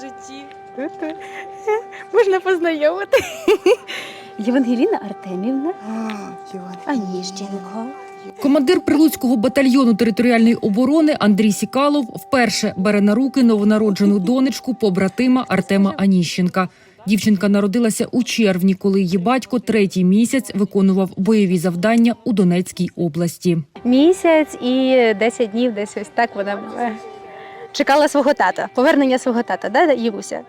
житті. Можна познайомити. Євангеліна Артемівна. Аніщенко. Командир прилуцького батальйону територіальної оборони Андрій Сікалов вперше бере на руки новонароджену донечку побратима Артема Аніщенка. Дівчинка народилася у червні, коли її батько третій місяць виконував бойові завдання у Донецькій області. Місяць і 10 днів десь ось так вона е, чекала свого тата, повернення свого тата, да, Євуся?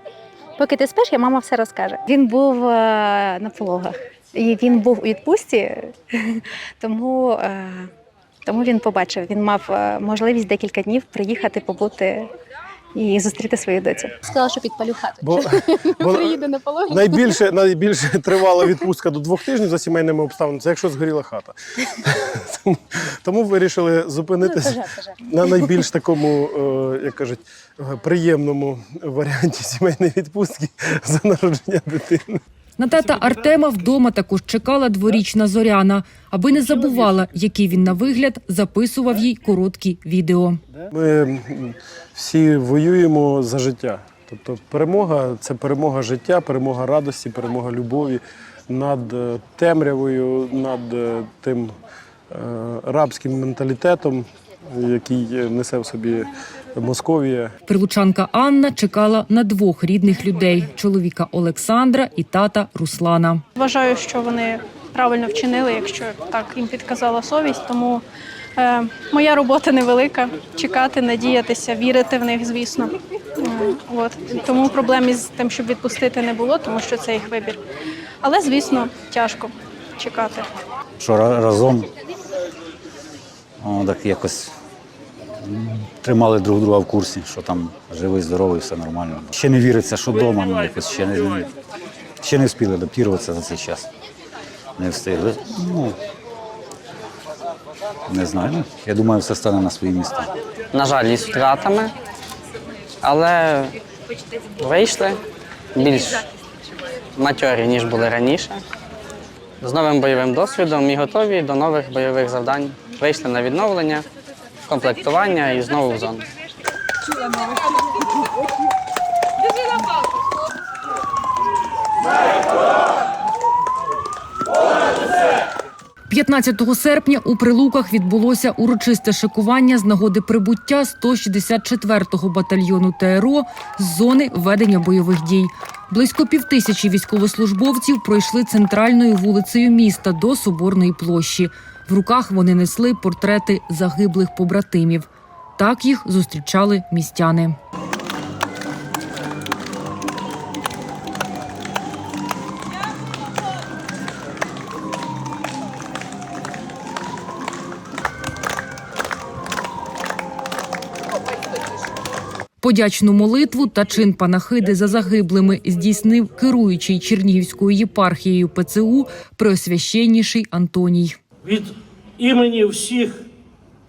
Поки ти спиш, я мама все розкаже. Він був е, на пологах. І він був у відпустці, тому, е, тому він побачив. Він мав е, можливість декілька днів приїхати, побути і зустріти свою доцю. Сказала, що підпалю хату. Бо, бо Приїде на пологи. найбільше, найбільше тривала відпустка до двох тижнів за сімейними обставинами, це якщо згоріла хата. Тому, тому вирішили зупинитися ну, на найбільш такому, е, як кажуть, е, приємному варіанті сімейної відпустки за народження дитини. На тата Артема вдома також чекала дворічна Зоряна. Аби не забувала, який він на вигляд, записував їй короткі відео. Ми всі воюємо за життя. Тобто перемога це перемога життя, перемога радості, перемога любові над е, темрявою, над е, тим е, рабським менталітетом, який несе в собі Московія. Прилучанка Анна чекала на двох рідних людей: чоловіка Олександра і тата Руслана. Вважаю, що вони правильно вчинили, якщо так їм підказала совість. Тому е, моя робота невелика. Чекати, надіятися, вірити в них, звісно. Е, от тому проблем із тим, щоб відпустити, не було, тому що це їх вибір. Але звісно, тяжко чекати. що ра- разом о, так якось тримали друг друга в курсі, що там живий, здоровий, все нормально. Ще не віриться, що вдома, ну якось ще не, ще не встигли адаптуватися за цей час. Не встигли. Ну, не знаю. Я думаю, все стане на свої місця. на жаль, із втратами, але вийшли більш матьорі, ніж були раніше. З новим бойовим досвідом і готові до нових бойових завдань. Вийшли на відновлення, комплектування і знову в зону. 15 серпня у Прилуках відбулося урочисте шикування з нагоди прибуття 164-го батальйону ТРО з зони ведення бойових дій. Близько півтисячі військовослужбовців пройшли центральною вулицею міста до Соборної площі. В руках вони несли портрети загиблих побратимів. Так їх зустрічали містяни. Подячну молитву та чин панахиди за загиблими здійснив керуючий Чернігівською єпархією ПЦУ Преосвященніший Антоній. Від імені всіх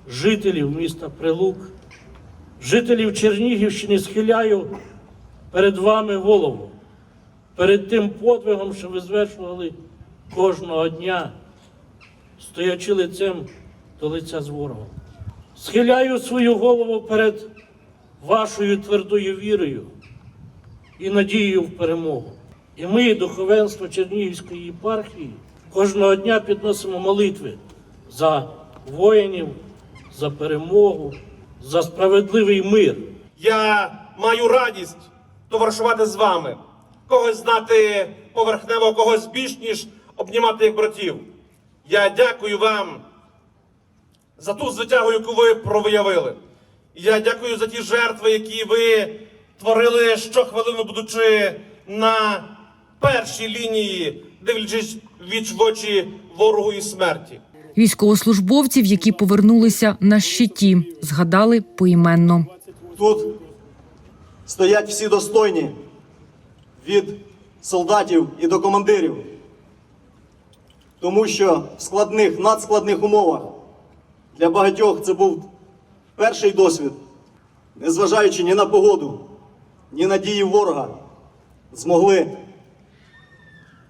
жителів міста Прилук, жителів Чернігівщини схиляю перед вами голову, перед тим подвигом, що ви звершували кожного дня, стоячи лицем до лиця з ворогом. Схиляю свою голову перед вашою твердою вірою і надією в перемогу. І ми, духовенство Чернігівської єпархії, кожного дня підносимо молитви за воїнів, за перемогу, за справедливий мир. Я маю радість товаришувати з вами, когось знати поверхнево, когось більш ніж обнімати як братів. Я дякую вам за ту звитягу, яку ви провиявили. Я дякую за ті жертви, які ви творили щохвилину, будучи на першій лінії, дивлячись віч в очі ворогу і смерті. Військовослужбовців, які повернулися на щиті, згадали поіменно. Тут стоять всі достойні від солдатів і до командирів, тому що в складних, надскладних умовах для багатьох це був перший досвід, незважаючи ні на погоду, ні на дії ворога, змогли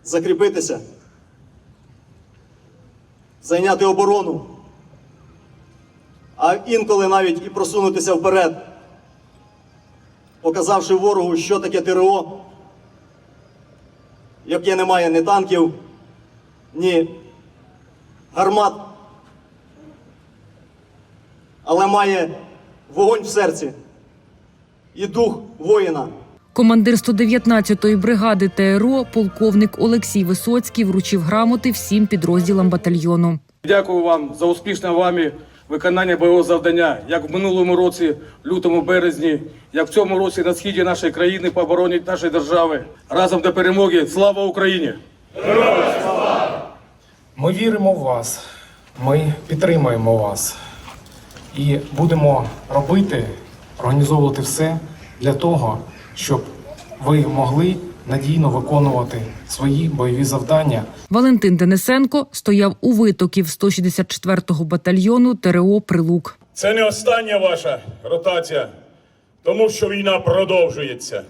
закріпитися, зайняти оборону, а інколи навіть і просунутися вперед. показавши ворогу, що таке ТРО, яке не має ні танків, ні гармат, але має вогонь в серці і дух воїна. Командир 119-ї бригади ТРО, полковник Олексій Висоцький, вручив грамоти всім підрозділам батальйону. Дякую вам за успішне вами виконання бойового завдання, як в минулому році, лютому березні, як в цьому році на східі нашої країни по обороні нашої держави. Разом до перемоги. Слава Україні! Ми віримо в вас, ми підтримуємо вас і будемо робити, організовувати все для того, щоб ви могли надійно виконувати свої бойові завдання Валентин Денисенко стояв у витоків 164-го батальйону ТРО Прилук. Це не остання ваша ротація, тому що війна продовжується.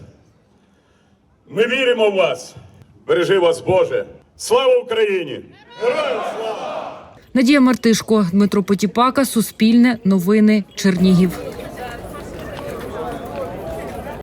Ми віримо в вас. Бережи вас, Боже. Слава Україні! Надія Мартишко, Дмитро Потіпака, Суспільне, Новини, Чернігів.